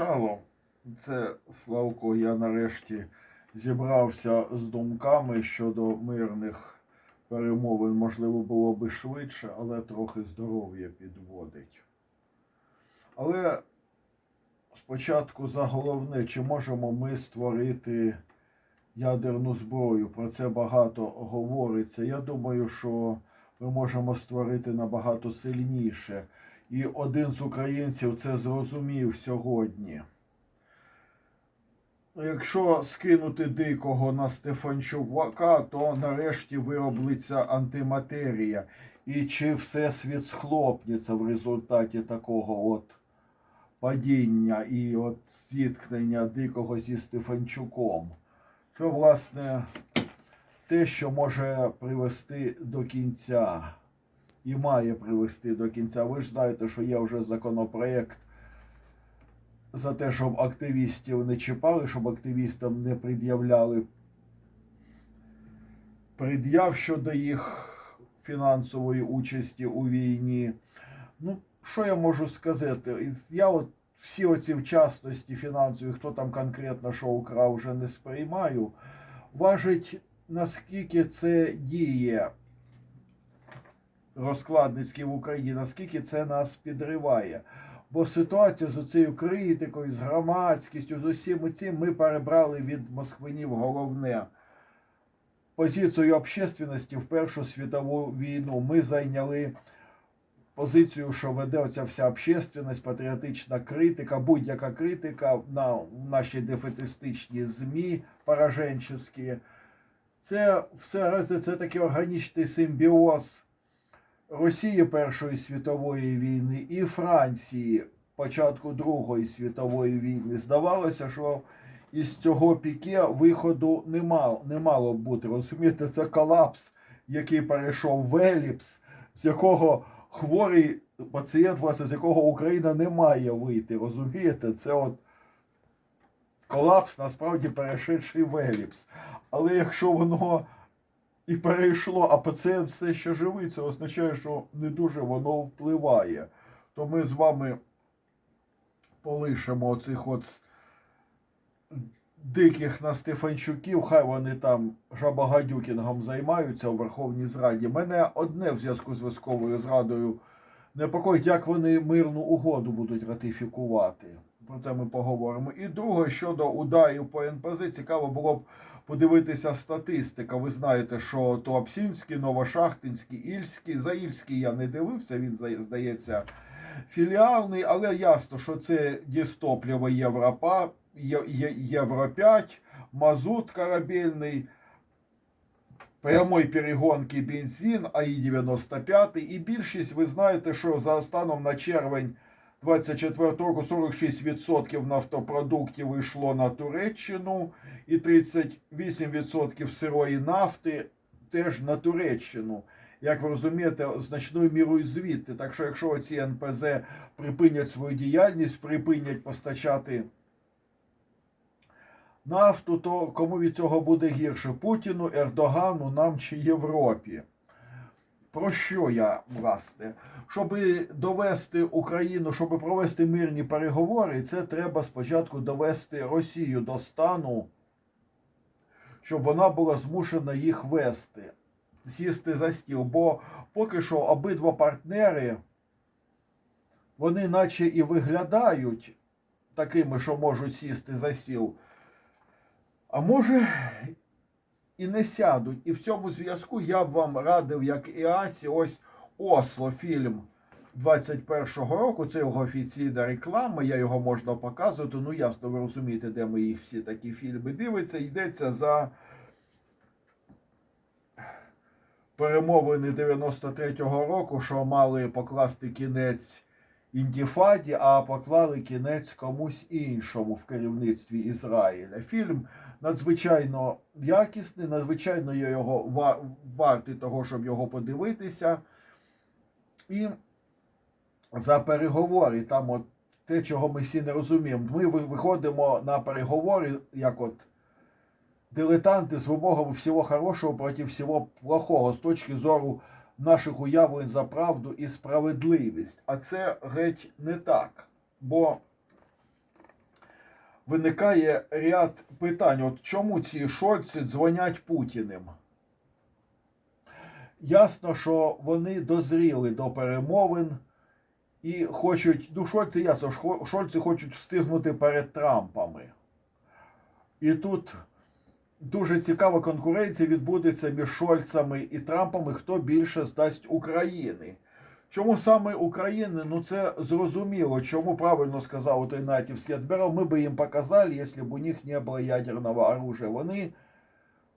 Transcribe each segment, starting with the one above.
Шалом. Це Славко, я нарешті зібрався з думками щодо мирних перемовин. Можливо, було би швидше, але трохи здоров'я підводить. Але спочатку за головне, чи можемо ми створити ядерну зброю? Про це багато говориться. Я думаю, що ми можемо створити набагато сильніше. І один з українців це зрозумів сьогодні. Якщо скинути дикого на Стефанчука, то нарешті вироблиться антиматерія. І чи всесвіт схлопнеться в результаті такого от падіння і от зіткнення дикого зі Стефанчуком? Це, власне, те, що може привести до кінця і має привести до кінця. Ви ж знаєте, що є вже законопроєкт за те, щоб активістів не чіпали, щоб активістам не пред'являли пред'яв щодо їх фінансової участі у війні. Ну, що я можу сказати? Я от всі оці вчасності фінансові, хто там конкретно що украв, вже не сприймаю. Важить, наскільки це діє розкладницький в Україні, наскільки це нас підриває. Бо ситуація з оцією критикою, з громадськістю, з усім цим ми перебрали від москвинів головне. Позицію общественності в Першу світову війну ми зайняли позицію, що веде оця вся общественність, патріотична критика, будь-яка критика на наші дефетистичні ЗМІ пораженчеські. Це все це такий органічний симбіоз Росії Першої світової війни і Франції початку Другої світової війни. Здавалося, що із цього піке виходу не мало, не мало бути. Розумієте, це колапс, який перейшов в еліпс, з якого хворий пацієнт, власне, з якого Україна не має вийти. Розумієте, це от колапс насправді перейшедший в еліпс. Але якщо воно і перейшло, а пацієнт все ще живий, це означає, що не дуже воно впливає. То ми з вами полишимо оцих от диких на Стефанчуків, хай вони там жабагадюкінгом займаються у Верховній Зраді. Мене одне в зв'язку з військовою зрадою непокоїть, як вони мирну угоду будуть ратифікувати. Про це ми поговоримо. І друге, щодо ударів по НПЗ, цікаво було б подивитися статистика. Ви знаєте, що Туапсінський, Новошахтинський, Ільський. За Ільський я не дивився, він здається філіальний, але ясно, що це дістопліво Європа, Євро 5, мазут корабельний. Прямої перегонки бензин, АІ-95. І більшість, ви знаєте, що за станом на червень 24 року 46% нафтопродуктів йшло на Туреччину, і 38% сирої нафти теж на Туреччину. Як ви розумієте, значною мірою звідти. Так що, якщо ці НПЗ припинять свою діяльність, припинять постачати нафту, то кому від цього буде гірше? Путіну, Ердогану, нам чи Європі? Про що я, власне? Щоб довести Україну, щоб провести мирні переговори, це треба спочатку довести Росію до стану, щоб вона була змушена їх вести, сісти за стіл. Бо поки що обидва партнери, вони наче і виглядають такими, що можуть сісти за стіл. А може, і не сядуть. І в цьому зв'язку я б вам радив, як і Асі, ось Осло фільм 21-го року. Це його офіційна реклама. Я його можна показувати. Ну, ясно, ви розумієте, де ми їх всі такі фільми дивиться. Йдеться за перемовини 93-го року, що мали покласти кінець інтіфаді, а поклали кінець комусь іншому в керівництві Ізраїля. Фільм надзвичайно якісний, надзвичайно я його ва- вартий того, щоб його подивитися. І за переговори, там от те, чого ми всі не розуміємо. Ми виходимо на переговори, як от дилетанти з вимогами всього хорошого проти всього плохого з точки зору наших уявлень за правду і справедливість. А це геть не так. Бо виникає ряд питань. От чому ці шольці дзвонять Путіним? Ясно, що вони дозріли до перемовин і хочуть, ну, Шольці ясно, Шо- Шольці хочуть встигнути перед Трампами. І тут дуже цікава конкуренція відбудеться між Шольцами і Трампами, хто більше здасть України. Чому саме України? Ну це зрозуміло. Чому правильно сказав той натівський адмірал, ми би їм показали, якщо б у них не було ядерного оружия. Вони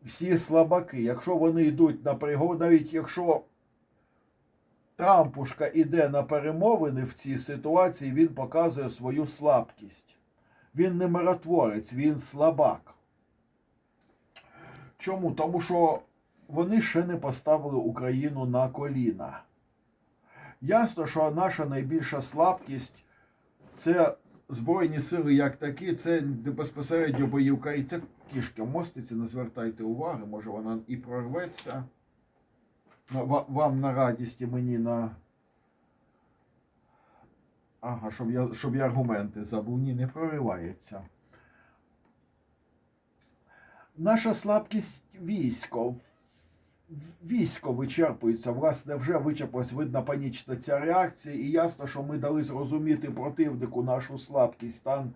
всі слабаки. Якщо вони йдуть на переговори, навіть якщо Трампушка іде на перемовини в цій ситуації, він показує свою слабкість. Він не миротворець, він слабак. Чому? Тому що вони ще не поставили Україну на коліна. Ясно, що наша найбільша слабкість це Збройні сили як такі, це безпосередньо бої в Україні. Це кішки в мостиці, не звертайте уваги, може вона і прорветься. Вам на радісті мені на. Ага, щоб я, щоб я аргументи забув. Ні, не проривається. Наша слабкість військо. Військо вичерпується, власне, вже вичерпалась видна панічна ця реакція, і ясно, що ми дали зрозуміти противнику нашу слабкість, стан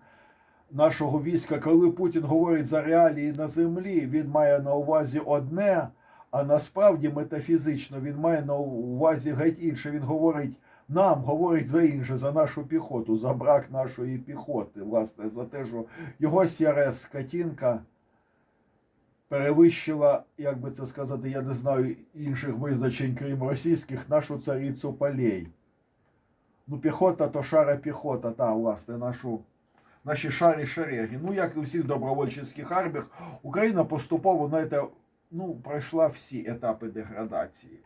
нашого війська. Коли Путін говорить за реалії на землі, він має на увазі одне, а насправді метафізично він має на увазі геть інше. Він говорить нам, говорить за інше, за нашу піхоту, за брак нашої піхоти, власне, за те, що його сіре скотінка перевищила, як би це сказати, я не знаю інших визначень, крім російських, нашу царицю полей. Ну, піхота то шара піхота, та, власне, нашу, наші шарі шереги. Ну, як і у всіх добровольчих арміях, Україна поступово знаєте, ну, пройшла всі етапи деградації.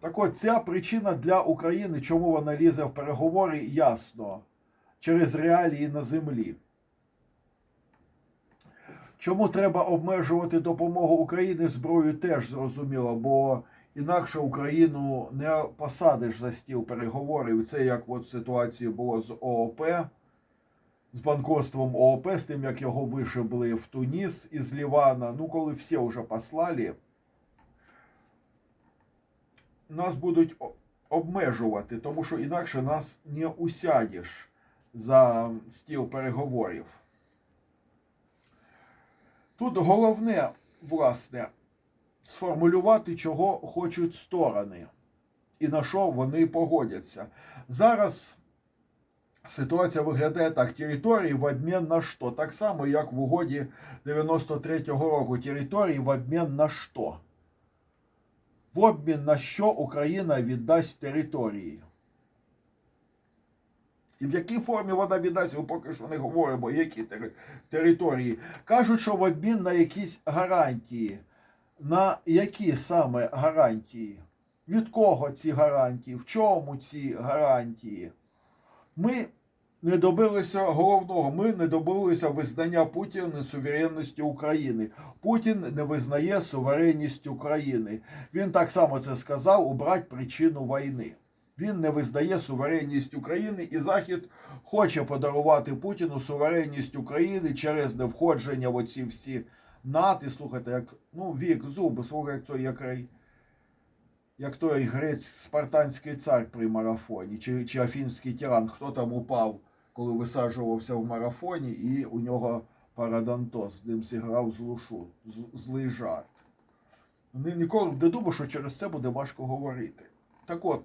Так от, ця причина для України, чому вона лізе в переговори, ясно, через реалії на землі. Чому треба обмежувати допомогу Україні зброєю, теж зрозуміло, бо інакше Україну не посадиш за стіл переговорів. Це як от ситуація було з ООП, з банкротством ООП, з тим, як його вишибли в Туніс із Лівана. Ну, коли всі вже послали, нас будуть обмежувати, тому що інакше нас не усядеш за стіл переговорів. Тут головне, власне, сформулювати, чого хочуть сторони, і на що вони погодяться. Зараз ситуація виглядає так: території в обмін на що? Так само, як в угоді 93-го року. Території в обмін на що? В обмін на що Україна віддасть території? І в якій формі вона віддасть, ми поки що не говоримо, які тери- території. Кажуть, що в обмін на якісь гарантії. На які саме гарантії? Від кого ці гарантії? В чому ці гарантії? Ми не добилися головного. Ми не добилися визнання Путіна суверенності України. Путін не визнає суверенність України. Він так само це сказав убрати причину війни. Він не визнає суверенність України, і Захід хоче подарувати Путіну суверенність України через невходження в оці всі нати. Слухайте, як ну вік, зуби, слухай, як той як, як той грець спартанський цар при марафоні, чи, чи афінський тиран, хто там упав, коли висаджувався в марафоні, і у нього парадонтоз, з ним зіграв злу шу, з- злий жарт. Ні- Ніколи не думав, що через це буде важко говорити. Так от,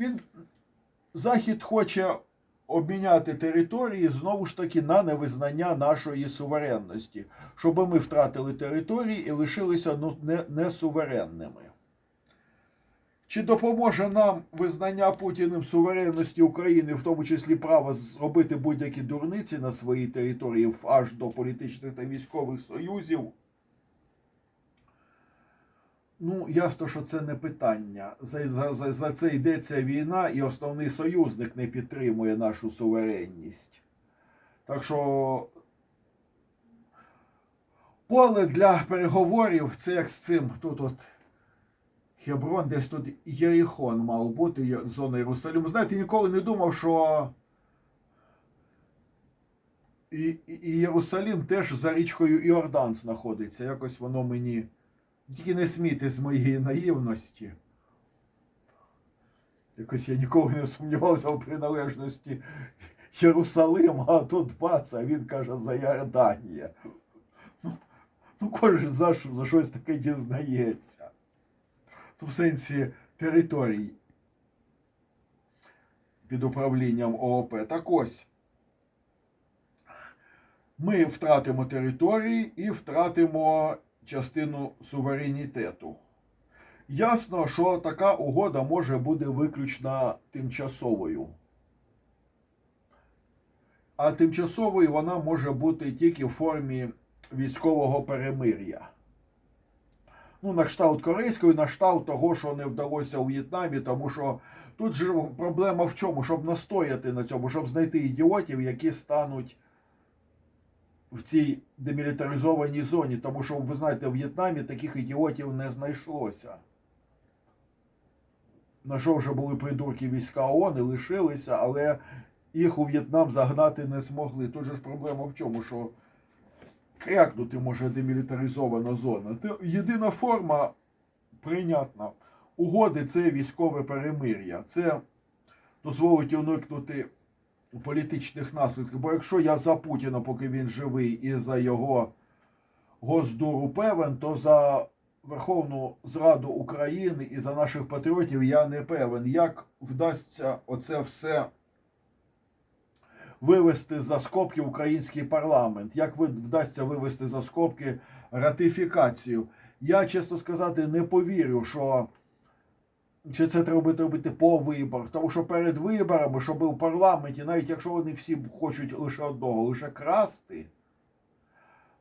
він Захід хоче обміняти території знову ж таки на невизнання нашої суверенності, щоб ми втратили території і лишилися ну, не, несуверенними. Чи допоможе нам визнання Путіним суверенності України, в тому числі право зробити будь-які дурниці на своїй території аж до політичних та військових союзів? Ну, ясно, що це не питання. За, за, за, це йдеться війна, і основний союзник не підтримує нашу суверенність. Так що поле для переговорів це як з цим. Тут от Хеброн, десь тут Єрихон мав бути зона Єрусалиму. Знаєте, ніколи не думав, що і, і Єрусалим теж за річкою Іордан знаходиться. Якось воно мені. Тільки не смійте з моєї наївності. Якось я ніколи не сумнівався в приналежності Єрусалима, а тут бац, а він каже за Йорданія. Ну, ну кожен за, за щось таке дізнається. Ну, в сенсі територій під управлінням ООП. Так ось. Ми втратимо території і втратимо частину суверенітету. Ясно, що така угода може бути виключно тимчасовою. А тимчасовою вона може бути тільки в формі військового перемир'я. Ну, на кшталт корейської, на кшталт того, що не вдалося у В'єтнамі, тому що тут же проблема в чому? Щоб настояти на цьому, щоб знайти ідіотів, які стануть в цій демілітаризованій зоні, тому що, ви знаєте, в В'єтнамі таких ідіотів не знайшлося. На що вже були придурки війська ООН і лишилися, але їх у В'єтнам загнати не змогли. Тут же ж проблема в чому, що крякнути може демілітаризована зона. Єдина форма прийнятна. Угоди це військове перемир'я. Це дозволить уникнути політичних наслідків. Бо якщо я за Путіна, поки він живий, і за його госдуру певен, то за Верховну Зраду України і за наших патріотів я не певен, як вдасться оце все вивести за скобки український парламент, як вдасться вивести за скобки ратифікацію. Я, чесно сказати, не повірю, що чи це треба робити по виборах. Тому що перед виборами, щоб у парламенті, навіть якщо вони всі хочуть лише одного, лише красти,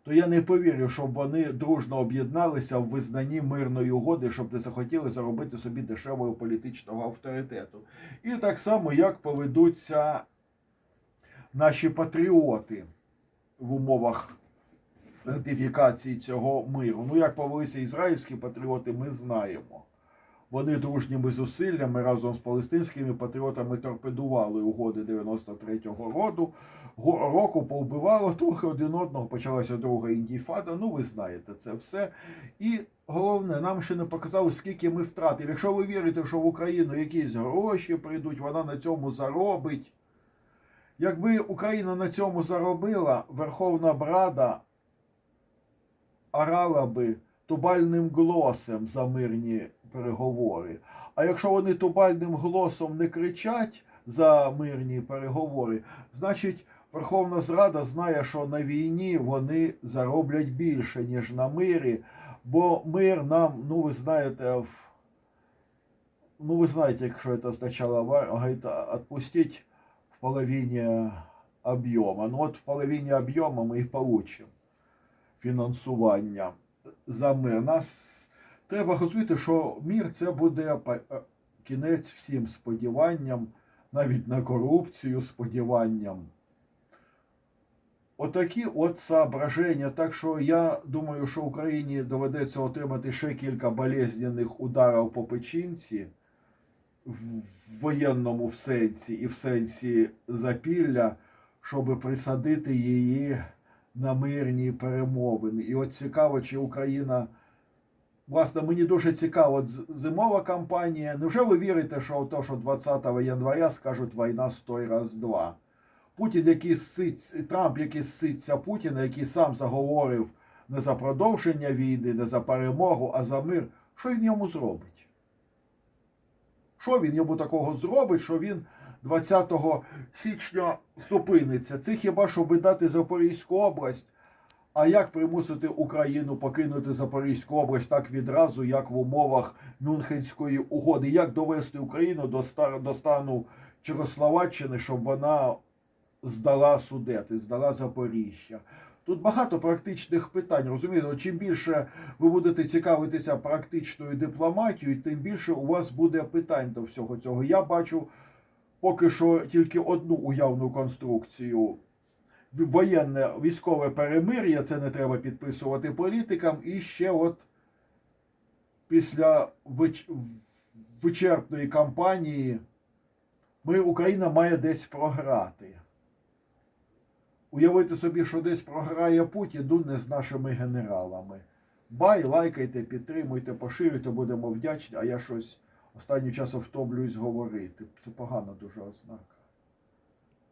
то я не повірю, щоб вони дружно об'єдналися в визнанні мирної угоди, щоб не захотіли заробити собі дешевого політичного авторитету. І так само, як поведуться наші патріоти в умовах ратифікації цього миру. Ну, як повелися ізраїльські патріоти, ми знаємо. Вони дружніми зусиллями разом з палестинськими патріотами торпедували угоди 93-го роду. Року повбивало трохи один одного. Почалася друга індіфада. Ну, ви знаєте це все. І головне, нам ще не показали, скільки ми втратив. Якщо ви вірите, що в Україну якісь гроші прийдуть, вона на цьому заробить. Якби Україна на цьому заробила, Верховна Брада орала би тубальним глосом за мирні переговори. А якщо вони тубальним голосом не кричать за мирні переговори, значить Верховна Зрада знає, що на війні вони зароблять більше, ніж на мирі, бо мир нам, ну ви знаєте, ну ви знаєте, якщо це означало, говорить, в половине объема. Ну от в половині об'єму ми і получимо фінансування за мир. Нас треба розуміти, що мір це буде е, кінець всім сподіванням, навіть на корупцію сподіванням. Отакі от соображення. Так що я думаю, що Україні доведеться отримати ще кілька болезненних ударів по печінці в воєнному в сенсі і в сенсі запілля, щоб присадити її на мирні перемовини. І от цікаво, чи Україна. Власне, мені дуже цікаво, зимова кампанія. Невже ви вірите, що то, що 20 января скажуть війна стой раз два? Путін, який сить, Трамп, який ситься Путіна, який сам заговорив не за продовження війни, не за перемогу, а за мир, що він йому зробить? Що він йому такого зробить, що він 20 січня зупиниться? Це хіба що видати Запорізьку область? А як примусити Україну покинути Запорізьку область так відразу, як в умовах Мюнхенської угоди? Як довести Україну до, стар... до стану Чехословаччини, щоб вона здала Судети, здала Запоріжжя? Тут багато практичних питань. Розумієте, чим більше ви будете цікавитися практичною дипломатією, тим більше у вас буде питань до всього цього. Я бачу поки що тільки одну уявну конструкцію. Воєнне військове перемир'я, це не треба підписувати політикам. І ще от після вич... вичерпної кампанії ми, Україна має десь програти. уявити собі, що десь програє Путін, ну не з нашими генералами. Бай, лайкайте, підтримуйте, поширюйте, будемо вдячні, а я щось останнім часом втомлююсь говорити. Це погана дуже ознака.